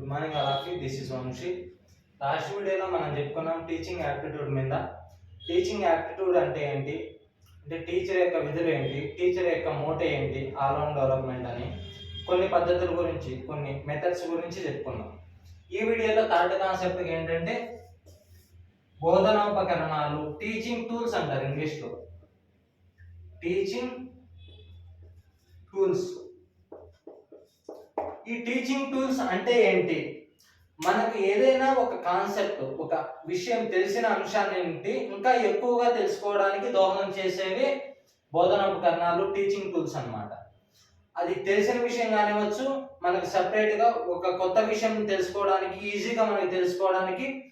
Good morning అలాఫీ this is Vamshi. Last వీడియోలో మనం చెప్పుకున్నాం టీచింగ్ యాప్టిట్యూడ్ మీద. టీచింగ్ యాప్టిట్యూడ్ అంటే ఏంటి? అంటే టీచర్ యొక్క విధులు ఏంటి? టీచర్ యొక్క మోట ఏంటి? ఆల్రౌండ్ డెవలప్మెంట్ అని కొన్ని పద్ధతుల గురించి కొన్ని మెథడ్స్ గురించి చెప్పుకున్నాం. ఈ వీడియోలో థర్డ్ కాన్సెప్ట్ ఏంటంటే బోధనోపకరణాలు టీచింగ్ టూల్స్ అంటారు ఇంగ్లీష్లో. Teaching tools. ఈ టీచింగ్ టూల్స్ అంటే ఏంటి? మనకు ఏదైనా ఒక కాన్సెప్ట్ ఒక విషయం తెలిసిన అంశాన్ని ఏంటి? ఇంకా ఎక్కువగా తెలుసుకోవడానికి దోహదం చేసేవి బోధన ఉపకరణాలు టీచింగ్ టూల్స్ అన్నమాట. అది తెలిసిన విషయం కానివచ్చు మనకు సపరేట్గా ఒక కొత్త విషయం తెలుసుకోవడానికి ఈజీగా మనకి తెలుసుకోవడానికి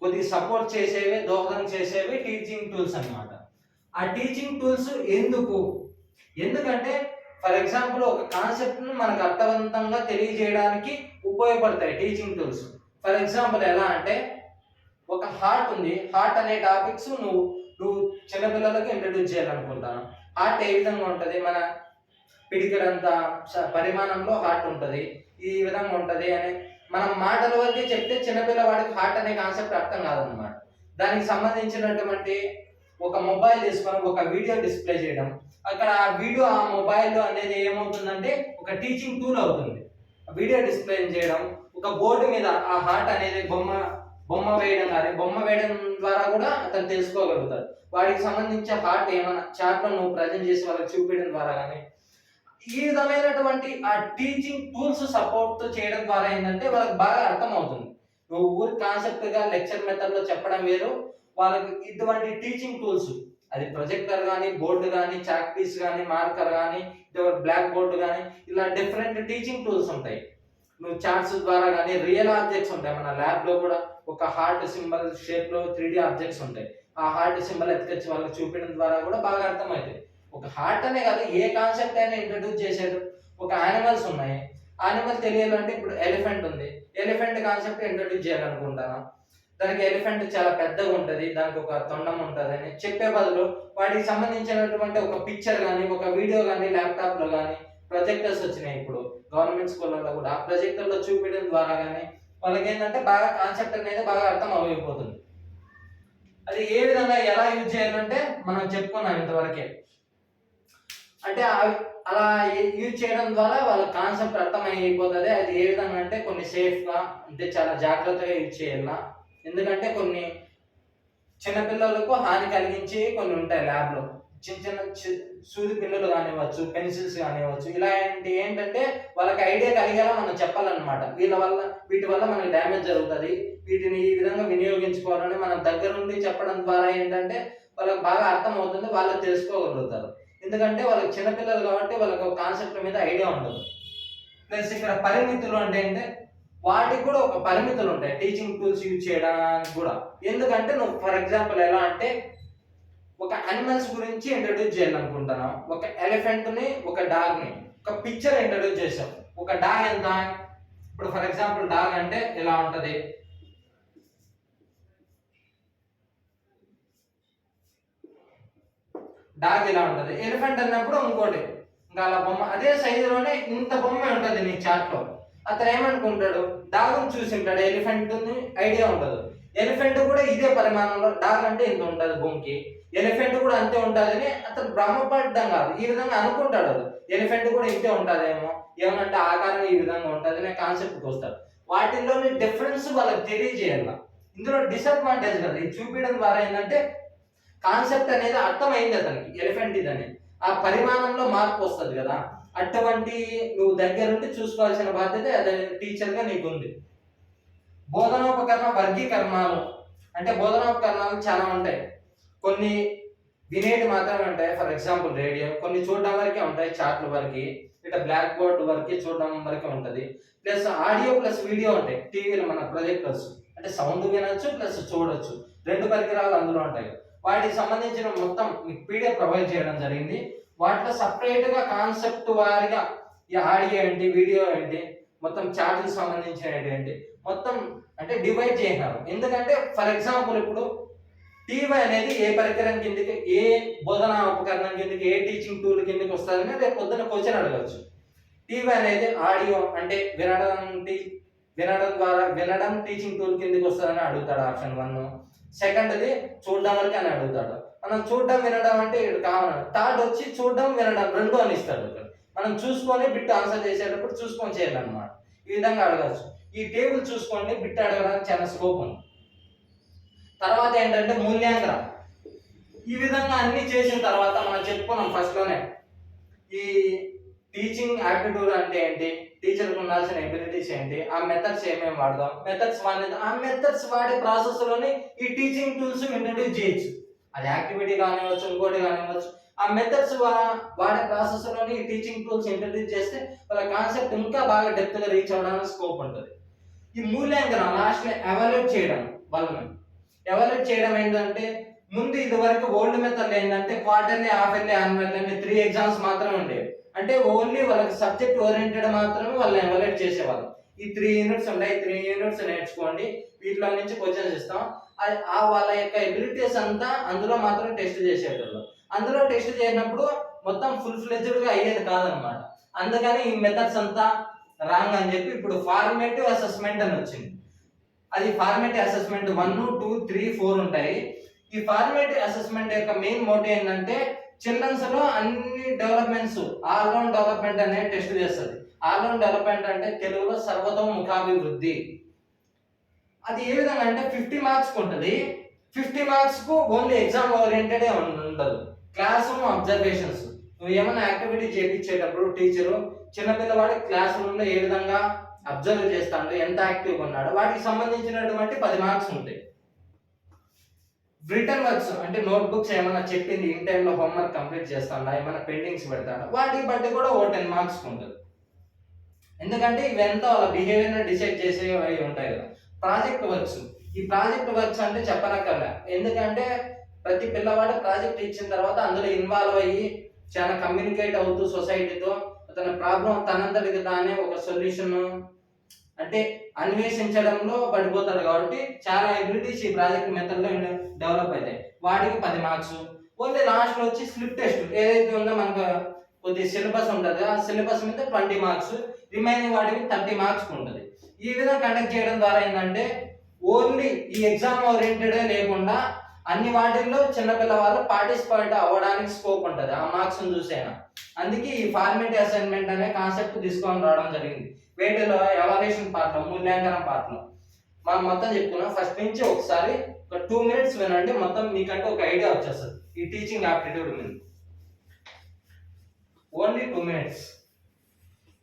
కొద్దిగా సపోర్ట్ చేసేవి దోహదం చేసేవి టీచింగ్ టూల్స్ అనమాట ఆ టీచింగ్ టూల్స్ ఎందుకు? ఎందుకంటే ఫర్ ఎగ్జాంపుల్ ఒక కాన్సెప్ట్ను మనకు అర్థవంతంగా తెలియజేయడానికి ఉపయోగపడతాయి టీచింగ్ టూల్స్. ఫర్ ఎగ్జాంపుల్ ఎలా అంటే ఒక హార్ట్ ఉంది. హార్ట్ అనే టాపిక్స్ నువ్వు నువ్వు చిన్నపిల్లలకు ఇంట్రడ్యూస్ చేయాలనుకుంటాను. హార్ట్ ఏ విధంగా ఉంటుంది? మన పిడికడంత పరిమాణంలో హార్ట్ ఉంటుంది. ఈ విధంగా ఉంటుంది అని మనం మాటల వరకే చెప్తే చిన్నపిల్లవాడికి హార్ట్ అనే కాన్సెప్ట్ అర్థం కాదనమాట దానికి సంబంధించినటువంటి ఒక మొబైల్ తీసుకొని ఒక వీడియో డిస్ప్లే చేయడం. అక్కడ ఆ వీడియో ఆ మొబైల్ అనేది ఏమవుతుందంటే ఒక టీచింగ్ టూల్ అవుతుంది. వీడియో డిస్ప్లే చేయడం ఒక బోర్డు మీద ఆ హార్ట్ అనేది బొమ్మ బొమ్మ వేయడం కానీ బొమ్మ వేయడం ద్వారా కూడా అతను తెలుసుకోగలుగుతాడు. వాడికి సంబంధించిన హార్ట్ ఏమైనా చాట్లో నువ్వు ప్రజెంట్ చేసి వాళ్ళకి చూపించడం ద్వారా కానీ ఈ విధమైనటువంటి ఆ టీచింగ్ టూల్స్ సపోర్ట్ చేయడం ద్వారా ఏంటంటే వాళ్ళకి బాగా అర్థమవుతుంది. నువ్వు ఊరి కాన్సెప్ట్గా లెక్చర్ మెథడ్లో చెప్పడం వేరు వాళ్ళకి ఇటువంటి టీచింగ్ టూల్స్ అది ప్రొజెక్టర్ కానీ బోర్డు కానీ చాక్ పీస్ కానీ మార్కర్ కానీ బ్లాక్ బోర్డు కానీ ఇలా డిఫరెంట్ టీచింగ్ టూల్స్ ఉంటాయి. నువ్వు చార్ట్స్ ద్వారా కానీ రియల్ ఆబ్జెక్ట్స్ ఉంటాయి. మన ల్యాబ్లో కూడా ఒక హార్ట్ సింబల్ షేప్లో త్రీ ఆబ్జెక్ట్స్ ఉంటాయి. ఆ హార్ట్ సింబల్ ఎత్తుకొచ్చి వాళ్ళకి చూపించడం ద్వారా కూడా బాగా అర్థమవుతాయి. ఒక హార్ట్ అనే కాదు ఏ కాన్సెప్ట్ అయినా ఇంట్రడ్యూస్ చేశాడు ఒక యానిమల్స్ ఉన్నాయి. యానిమల్ తెలియాలంటే ఇప్పుడు ఎలిఫెంట్ ఉంది. ఎలిఫెంట్ కాన్సెప్ట్ ఇంట్రడ్యూస్ చేయాలనుకుంటాను దానికి ఎలిఫెంట్ చాలా పెద్దగా ఉంటుంది దానికి ఒక తొండం ఉంటుంది అని చెప్పే బదులు వాటికి సంబంధించినటువంటి ఒక పిక్చర్ కానీ ఒక వీడియో కానీ ల్యాప్టాప్లో కానీ ప్రొజెక్టర్స్ వచ్చినాయి ఇప్పుడు. గవర్నమెంట్ స్కూళ్ళలో కూడా ఆ ప్రొజెక్టర్లో చూపించడం ద్వారా కానీ వాళ్ళకి ఏంటంటే బాగా కాన్సెప్ట్ అనేది బాగా అర్థం అయిపోతుంది అది ఏ విధంగా ఎలా యూజ్ చేయాలంటే మనం చెప్పుకున్నాం ఇంతవరకే. అంటే అలా యూజ్ చేయడం ద్వారా వాళ్ళ కాన్సెప్ట్ అర్థమైపోతుంది అది ఏ విధంగా అంటే కొన్ని సేఫ్గా అంటే చాలా జాగ్రత్తగా యూజ్ చేయాలా. ఎందుకంటే కొన్ని చిన్నపిల్లలకు హాని కలిగించే కొన్ని ఉంటాయి ల్యాబ్లో. చిన్న చిన్న చి- సూది పిల్లలు కానివ్వచ్చు పెన్సిల్స్ కానివ్వచ్చు ఇలాంటి ఏంటంటే వాళ్ళకి ఐడియా కలిగేలా మనం చెప్పాలన్నమాట. వీళ్ళ వల్ల వీటి వల్ల మనకి డ్యామేజ్ జరుగుతుంది. వీటిని ఈ విధంగా వినియోగించుకోవాలని మనం దగ్గరుండి చెప్పడం ద్వారా ఏంటంటే వాళ్ళకి బాగా అర్థం అవుతుంది వాళ్ళు తెలుసుకోగలుగుతారు. ఎందుకంటే వాళ్ళకి చిన్నపిల్లలు కాబట్టి వాళ్ళకి ఒక కాన్సెప్ట్ మీద ఐడియా ఉండదు. ప్లస్ ఇక్కడ పరిమితులు అంటే ఏంటంటే వాటికి కూడా ఒక పరిమితులు ఉంటాయి. టీచింగ్ టూల్స్ యూజ్ చేయడానికి కూడా. ఎందుకంటే నువ్వు ఫర్ ఎగ్జాంపుల్ ఎలా అంటే ఒక అనిమల్స్ గురించి ఇంట్రడ్యూస్ చేయాలనుకుంటున్నాం. ఒక ఎలిఫెంట్ని ఒక డాగ్ని ఒక పిక్చర్ ఇంట్రడ్యూస్ చేసాం ఒక డాగ్ ఎంత? ఇప్పుడు ఫర్ ఎగ్జాంపుల్ డాగ్ అంటే ఎలా ఉంటుంది? డాగ్ ఇలా ఉంటుంది? ఎలిఫెంట్ అన్నప్పుడు ఇంకోటి. ఇంకా అలా బొమ్మ. అదే సైజులోనే ఇంత బొమ్మ ఉంటుంది నీ చాట్లో అతను ఏమనుకుంటాడు? డాగ్ చూసింటాడు. ఎలిఫెంట్ ఐడియా ఉండదు. ఎలిఫెంట్ కూడా ఇదే పరిమాణంలో డాగ్ అంటే ఇంత ఉంటుంది భూమికి. ఎలిఫెంట్ కూడా అంతే ఉంటుందని అతను భ్రమపడ్డం కాదు. ఈ విధంగా అనుకుంటాడు అది ఎలిఫెంట్ కూడా ఇంతే ఉంటుందేమో? ఏమనంటే ఆకారం ఈ విధంగా ఉంటుంది అనే కాన్సెప్ట్కి వస్తాడు. వాటిల్లోని డిఫరెన్స్ వాళ్ళకి తెలియజేయాల. ఇందులో డిసడ్వాంటేజ్ కదా. ఇది చూపించడం ద్వారా ఏంటంటే కాన్సెప్ట్ అనేది అర్థమైంది అతనికి. ఎలిఫెంట్ ఇది అని ఆ పరిమాణంలో మార్పు వస్తుంది కదా. అటువంటి నువ్వు దగ్గరుండి చూసుకోవాల్సిన బాధ్యత అదే టీచర్గా నీకు ఉంది బోధనోపకరణ వర్గీకరణాలు అంటే బోధనోపకరణాలు చాలా ఉంటాయి. కొన్ని వినేటి మాత్రమే ఉంటాయి. ఫర్ ఎగ్జాంపుల్ రేడియో కొన్ని చూడడం వరకే ఉంటాయి చాట్ల వరకు. ఇట్లా బ్లాక్ బోర్డ్ వరకే చూడడం వరకే ఉంటుంది. ప్లస్ ఆడియో ప్లస్ వీడియో ఉంటాయి. టీవీలో మన ప్రొజెక్టర్స్ అంటే సౌండ్ వినొచ్చు ప్లస్ చూడొచ్చు. రెండు పరికరాలు అందులో ఉంటాయి. వాటికి సంబంధించిన మొత్తం మీకు పీడిఎఫ్ ప్రొవైడ్ చేయడం జరిగింది. వాటిలో సపరేట్గా గా కాన్సెప్ట్ వారిగా ఈ ఆడియో ఏంటి వీడియో ఏంటి మొత్తం చార్ట్కి సంబంధించినవి ఏంటి మొత్తం అంటే డివైడ్ చేసినారు. ఎందుకంటే ఫర్ ఎగ్జాంపుల్ ఇప్పుడు టీవీ అనేది ఏ పరికరం కిందకి ఏ బోధనా ఉపకరణం కిందకి ఏ టీచింగ్ టూల్ కిందకి వస్తుందని రేపు పొద్దున క్వశ్చన్ అడగచ్చు. టీవీ అనేది ఆడియో అంటే వినడం వినడం ద్వారా వినడం టీచింగ్ టూల్ కిందకి వస్తుందని అడుగుతాడు ఆప్షన్ వన్ సెకండ్ది చూడడం వరకు అని అడుగుతాడు. మనం చూడడం వినడం అంటే ఇక్కడ కావాలి థర్డ్ వచ్చి చూడడం వినడం రెండు అని ఇస్తాడు మనం చూసుకొని బిట్ ఆన్సర్ చేసేటప్పుడు చూసుకొని చేయాలన్నమాట ఈ విధంగా అడగచ్చు. ఈ టేబుల్ చూసుకోండి బిట్ అడగడానికి చాలా స్కోప్ ఉంది. తర్వాత ఏంటంటే మూల్యాంకనం. ఈ విధంగా అన్ని చేసిన తర్వాత మనం చెప్పుకున్నాం ఫస్ట్లోనే ఈ టీచింగ్ యాప్టిట్యూడ్ అంటే ఏంటి? టీచర్కి ఉండాల్సిన ఎబిలిటీస్ ఏంటి? ఆ మెథడ్స్ ఏమేమి వాడదాం? మెథడ్స్ వాడలేదు ఆ మెథడ్స్ వాడే ప్రాసెస్లోని ఈ టీచింగ్ టూల్స్ ఇంట్రడ్యూస్ చేయొచ్చు. అది యాక్టివిటీ కానివ్వచ్చు ఇంకోటి కానివ్వచ్చు. ఆ మెథడ్స్ వాడే ప్రాసెస్లోనే ఈ టీచింగ్ టూల్స్ ఇంట్రడ్యూస్ చేస్తే వాళ్ళ కాన్సెప్ట్ ఇంకా బాగా డెప్త్గా రీచ్ అవ్వడానికి స్కోప్ ఉంటుంది. ఈ మూల్యాంకనం లాస్ట్లో ఎవాల్యుయేట్ చేయడం వాళ్ళని ఎవాల్యుయేట్ చేయడం ఏంటంటే ముందు ఇది వరకు ఓల్డ్ మెథడ్ ఏంటంటే క్వార్టర్లీ హాఫ్ ఇయర్లీ యాన్యువల్ అంటే త్రీ ఎగ్జామ్స్ మాత్రమే ఉండేవి. అంటే ఓన్లీ వాళ్ళకి సబ్జెక్ట్ ఓరియంటెడ్ మాత్రమే వాళ్ళని ఎవాల్యుయేట్ చేసేవాళ్ళు. ఈ త్రీ యూనిట్స్ ఉన్నాయి త్రీ యూనిట్స్ నేర్చుకోండి వీటిలో నుంచి క్వశ్చన్స్ ఇస్తాం. అది ఆ వాళ్ళ యొక్క ఎబిలిటీస్ అంతా అందులో మాత్రం టెస్ట్ చేసేటోళ్ళు అందులో టెస్ట్ చేసినప్పుడు మొత్తం ఫుల్ ఫ్లెజ్డ్గా అయ్యేది కాదనమాట అందుకని ఈ మెథడ్స్ అంతా రాంగ్ అని చెప్పి ఇప్పుడు ఫార్మేటివ్ అసెస్మెంట్ అని వచ్చింది. అది formative assessment one two three four ఉంటాయి. ఈ ఫార్మేటివ్ అసెస్మెంట్ యొక్క మెయిన్ మోటివ్ ఏంటంటే చిల్డ్రన్స్లో అన్ని డెవలప్మెంట్స్ ఆల్రౌండ్ డెవలప్మెంట్ అనేది టెస్ట్ చేస్తుంది. ఆల్రౌండ్ డెవలప్మెంట్ అంటే తెలుగులో సర్వతోముఖాభివృద్ధి. అది ఏ విధంగా అంటే ఫిఫ్టీ మార్క్స్ ఉంటుంది. ఫిఫ్టీ మార్క్స్కు ఓన్లీ ఎగ్జామ్ ఓరియంటెడ్ ఉండదు. Class room observations. నువ్వు ఏమైనా యాక్టివిటీ చేయించేటప్పుడు టీచరు చిన్నపిల్లవాడి క్లాస్ రూమ్లో ఏ విధంగా అబ్జర్వ్ చేస్తాడు ఎంత యాక్టివ్గా ఉన్నాడు వాటికి సంబంధించినటువంటి పది మార్క్స్ ఉంటాయి. రిటర్న్ వర్క్స్ అంటే నోట్బుక్స్ ఏమైనా చెప్పింది ఇన్ టైంలో హోంవర్క్ కంప్లీట్ చేస్తాడా ఏమైనా పెండింగ్స్ పెడతాడా వాటి బట్టి కూడా ఓ టెన్ మార్క్స్ ఉంటుంది. ఎందుకంటే ఇవంతా వాళ్ళ బిహేవియర్ డిసైడ్ చేసేవి అవి ఉంటాయి కదా. ప్రాజెక్ట్ వర్క్స్ ఈ ప్రాజెక్ట్ వర్క్స్ అంటే చెప్పనక్కర్లే. ఎందుకంటే ప్రతి పిల్లవాడు ప్రాజెక్ట్ ఇచ్చిన తర్వాత అందులో ఇన్వాల్వ్ అయ్యి చాలా కమ్యూనికేట్ అవుతూ సొసైటీతో తన ప్రాబ్లం తనంతటికి తానే ఒక సొల్యూషన్ అంటే అన్వేషించడంలో పడిపోతాడు కాబట్టి చాలా ఎబిలిటీస్ ఈ ప్రాజెక్ట్ మెథడ్లో డెవలప్ అవుతాయి. వాడికి పది మార్క్స్. ఓన్లీ లాస్ట్లో వచ్చి స్లిప్ టెస్ట్. ఏదైతే ఉందో మనకు కొద్ది సిలబస్ ఉంటుంది. ఆ సిలబస్ మీద ట్వంటీ మార్క్స్. రిమైనింగ్ వాటికి థర్టీ మార్క్స్ ఉంటుంది. ఈ విధంగా కండక్ట్ చేయడం ద్వారా ఏంటంటే ఓన్లీ ఈ ఎగ్జామ్ ఓరియంటెడ్ లేకుండా అన్ని వాటిల్లో చిన్నపిల్ల వాళ్ళు పార్టిసిపేట్ అవ్వడానికి స్కోప్ ఉంటుంది. ఆ మార్క్స్ చూసైనా. అందుకే ఈ ఫార్మేట్ అసైన్మెంట్ అనే కాన్సెప్ట్ తీసుకొని రావడం జరిగింది. వేటిలో ఎవాల్యుయేషన్ పాత్ర మూల్యాంకనం పాత్ర. మనం మొత్తం చెప్పుకున్నాం. ఫస్ట్ నుంచి ఒకసారి ఒక టూ మినిట్స్ వినండి. మొత్తం మీకంటే ఒక ఐడియా వచ్చేస్తుంది. ఈ టీచింగ్ ఆప్టిట్యూడ్ మీద. ఓన్లీ టూ మినిట్స్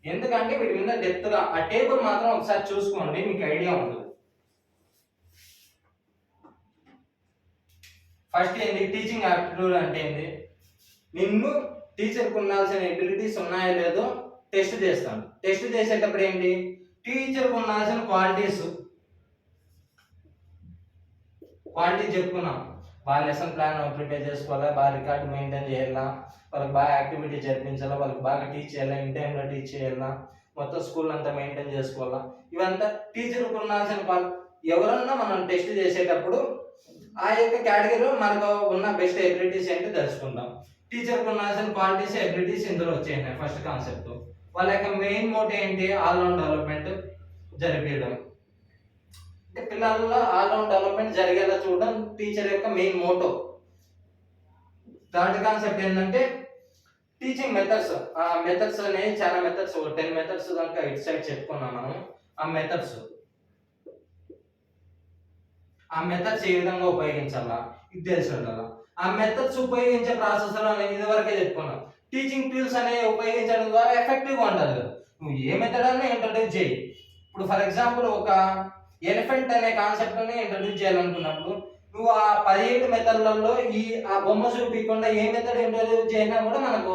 ఎందుకంటే వీటి మీద డెప్త్గా ఆ టేబుల్ మాత్రం ఒకసారి చూసుకోండి. మీకు ఐడియా ఉంటుంది ఫస్ట్ ఏంటి టీచింగ్ ఆప్టిట్యూడ్ అంటే ఏంటి నిన్ను టీచర్కి ఉండాల్సిన ఎబిలిటీస్ ఉన్నాయో లేదో టెస్ట్ చేస్తాను. టెస్ట్ చేసేటప్పుడు ఏంటి? టీచర్కి ఉండాల్సిన క్వాలిటీస్ క్వాలిటీ చెప్పుకున్నాం. బాగా లెసన్ ప్లాన్ ప్రిపేర్ చేసుకోవాలా? బాగా రికార్డ్ మెయింటైన్ చేయాలా? వాళ్ళకి బాగా యాక్టివిటీ జరిపించాలా వాళ్ళకి బాగా టీచ్ చేయాలా? ఇన్ టైంలో టీచ్ చేయాలా? మొత్తం స్కూల్ అంతా మెయింటైన్ చేసుకోవాలా? ఇవంతా టీచర్కి ఉండాల్సిన క్వాలి ఎవరన్నా మనం టెస్ట్ చేసేటప్పుడు ఆ యొక్క కేటగిరీలో మనకు ఉన్న బెస్ట్ ఎబిలిటీస్ ఏంటి తెలుసుకుందాం. టీచర్కి ఉండాల్సిన క్వాలిటీస్ ఎబిలిటీస్ ఇందులో వచ్చేయండి ఫస్ట్ కాన్సెప్ట్ వాళ్ళ యొక్క మెయిన్ మోటివ్ ఏంటి? ఆల్రౌండ్ డెవలప్మెంట్ జరిపించడం అంటే పిల్లల్లో ఆల్రౌండ్ డెవలప్మెంట్ జరిగేలా చూడడం టీచర్ యొక్క మెయిన్ మోటో థర్డ్ కాన్సెప్ట్ ఏంటంటే టీచింగ్ మెథడ్స్ ఆ మెథడ్స్ అనేవి చాలా మెథడ్స్ టెన్ మెథడ్స్ దాకా ఇటు సైడ్ చెప్పుకున్నాం మనం. ఆ మెథడ్స్ ఆ మెథడ్స్ ఏ విధంగా ఉపయోగించాలా? ఇది తెలిసి ఉండాలా? ఆ మెథడ్స్ ఉపయోగించే ప్రాసెస్ ఇది వరకే చెప్పుకున్నాం. టీచింగ్ టూల్స్ అనేవి ఉపయోగించడం ద్వారా ఎఫెక్టివ్గా ఉంటుంది కదా. నువ్వు ఏ మెథడ్ ఇంట్రడ్యూస్ చేయి. ఇప్పుడు ఫర్ ఎగ్జాంపుల్ ఒక ఎలిఫెంట్ అనే కాన్సెప్ట్ని ఇంట్రడ్యూస్ చేయాలనుకున్నప్పుడు నువ్వు ఆ పదిహేడు మెథడ్లలో ఈ ఆ బొమ్మ చూపించకుండా ఏ మెథడ్ ఇంట్రడ్యూస్ చేసినా కూడా మనకు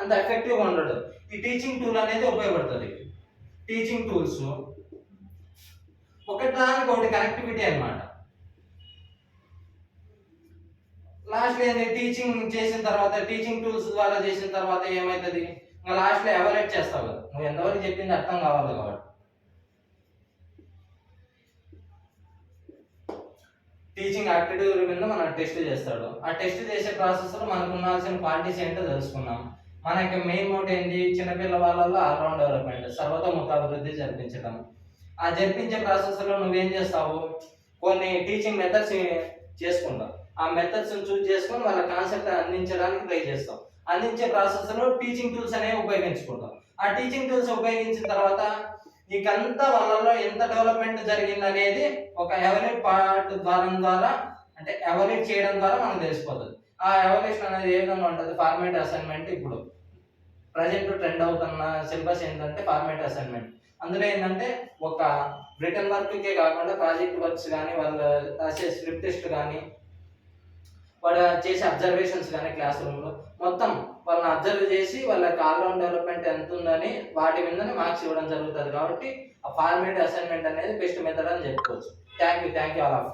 అంత ఎఫెక్టివ్గా ఉండదు. ఈ టీచింగ్ టూల్ అనేది ఉపయోగపడుతుంది. టీచింగ్ టూల్స్ ఒకటి దానికి ఒకటి కనెక్టివిటీ అనమాట లాస్ట్ ఏంది టీచింగ్ చేసిన తర్వాత టీచింగ్ టూల్స్ ద్వారా చేసిన తర్వాత ఏమవుతుంది ఇంకా లాస్ట్లో ఎవాల్యుయేట్ చేస్తావు కదా. నువ్వు ఎంతవరకు చెప్పింది అర్థం కావాలి కాబట్టి. టీచింగ్ యాక్టిట్యూడ్ మీద మనం టెస్ట్ చేస్తాడు. ఆ టెస్ట్ చేసే ప్రాసెస్లో మనకు ఉండాల్సిన క్వాలిటీస్ ఏంటో తెలుసుకున్నాం మనకి మెయిన్ మోట్ ఏంటి? చిన్నపిల్ల వాళ్ళలో ఆల్రౌండ్ డెవలప్మెంట్ సర్వతోముఖ అభివృద్ధి జరిపించడం. ఆ జరిపించే ప్రాసెస్లో నువ్వేం చేస్తావు? కొన్ని టీచింగ్ మెథడ్స్ చేసుకుంటావు. ఆ మెథడ్స్ చూస్ చేసుకొని వాళ్ళ కాన్సెప్ట్ అందించడానికి ట్రై చేస్తాం. అందించే ప్రాసెస్లో టీచింగ్ టూల్స్ అనేవి ఉపయోగించుకుంటాం. ఆ టీచింగ్ టూల్స్ ఉపయోగించిన తర్వాత నీకంతా వాళ్ళలో ఎంత డెవలప్మెంట్ జరిగింది అనేది ఒక ఎవరేట్ పార్ట్ ద్వారా ద్వారా అంటే ఎవరేట్ చేయడం ద్వారా మనకు తెలిసిపోతుంది. ఆ ఎవల్యూషన్ అనేది ఏ విధంగా ఉంటుంది? ఫార్మేట్ అసైన్మెంట్ ఇప్పుడు. ప్రజెంట్ ట్రెండ్ అవుతున్న సిలబస్ ఏంటంటే ఫార్మేట్ అసైన్మెంట్ అందులో ఏంటంటే ఒక రిటర్న్ వర్క్కే కాకుండా ప్రాజెక్ట్ వర్క్స్ కానీ వాళ్ళు రాసే స్క్రిప్ట్ టెస్ట్ కానీ వాడు చేసే అబ్జర్వేషన్స్ కానీ క్లాస్ రూమ్లో మొత్తం వాళ్ళని అబ్జర్వ్ చేసి వాళ్ళకి ఆల్రౌండ్ డెవలప్మెంట్ ఎంత ఉందని వాటి మీదనే మార్క్స్ ఇవ్వడం జరుగుతుంది కాబట్టి ఆ ఫార్మేట్ అసైన్మెంట్ అనేది బెస్ట్ మెథడ్ అని చెప్పుకోవచ్చు. Thank you thank you all of